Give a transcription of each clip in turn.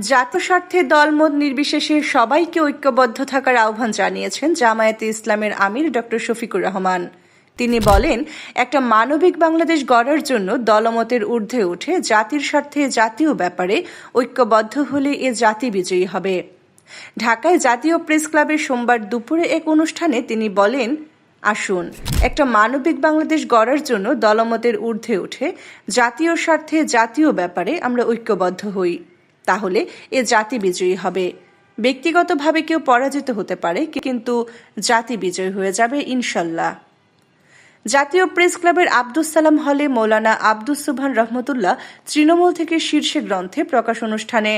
জাতীয় স্বার্থে দলমত নির্বিশেষে সবাইকে ঐক্যবদ্ধ থাকার আহ্বান জানিয়েছেন জামায়াতে ইসলামের আমির ডক্টর শফিকুর রহমান। তিনি বলেন, একটা মানবিক বাংলাদেশ গড়ার জন্য দলমতের ঊর্ধ্বে উঠে জাতির স্বার্থে জাতীয় ব্যাপারে ঐক্যবদ্ধ হলে এ জাতি বিজয়ী হবে। ঢাকায় জাতীয় প্রেস ক্লাবের সোমবার দুপুরে এক অনুষ্ঠানে তিনি বলেন, আসুন, একটা মানবিক বাংলাদেশ গড়ার জন্য দলমতের ঊর্ধ্বে উঠে জাতীয় স্বার্থে জাতীয় ব্যাপারে আমরা ঐক্যবদ্ধ হই। তাহলে এ জাতি বিজয়ী হবে। ব্যক্তিগতভাবে কেউ পরাজিত হতে পারে, কিন্তু জাতি বিজয়ী হয়ে যাবে ইনশাল্লাহ। জাতীয় প্রেস ক্লাবের আব্দুস সালাম হলে মৌলানা আব্দুস সুবহান রহমতুল্লাহ তৃণমূল থেকে শীর্ষে গ্রন্থে প্রকাশ অনুষ্ঠানে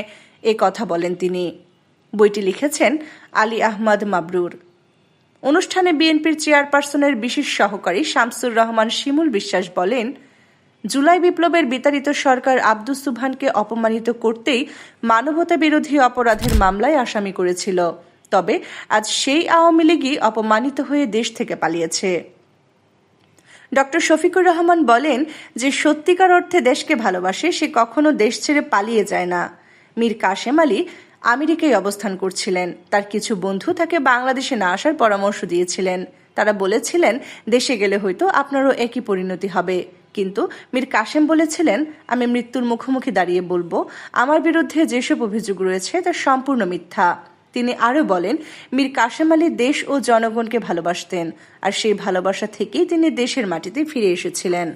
এ কথা বলেন তিনি। বইটি লিখেছেন আলী আহমদ মাবরুর। অনুষ্ঠানে বিএনপির চেয়ারপারসনের বিশেষ সহকারী শামসুর রহমান শিমুল বিশ্বাস বলেন জুলাই বিপ্লবের বিতাড়িত সরকার আব্দুস সুবহানকে অপমানিত করতেই মানবতা বিরোধী অপরাধের মামলায় আসামি করেছিল। তবে আজ সেই আওয়ামী লীগই অপমানিত হয়ে দেশ থেকে পালিয়েছে। ডক্টর শফিকুর রহমান বলেন যে সত্যিকার অর্থে দেশকে ভালোবাসে, সে কখনো দেশ ছেড়ে পালিয়ে যায় না। মীর কাশেম আলী আমেরিকায় অবস্থান করছিলেন। তার কিছু বন্ধু তাকে বাংলাদেশে না আসার পরামর্শ দিয়েছিলেন। তারা বলেছিলেন, দেশে গেলে হয়তো আপনারও একই পরিণতি হবে। কিন্তু মীর কাশেম বলেছিলেন, আমি মৃত্যুর মুখোমুখি দাঁড়িয়ে বলব। আমার বিরুদ্ধে যেসব অভিযোগ রয়েছে, তা সম্পূর্ণ মিথ্যা। তিনি আরও বলেন, মীর কাশেম আলী দেশ ও জনগণকে ভালোবাসতেন, আর সেই ভালোবাসা থেকেই তিনি দেশের মাটিতে ফিরে এসেছিলেন।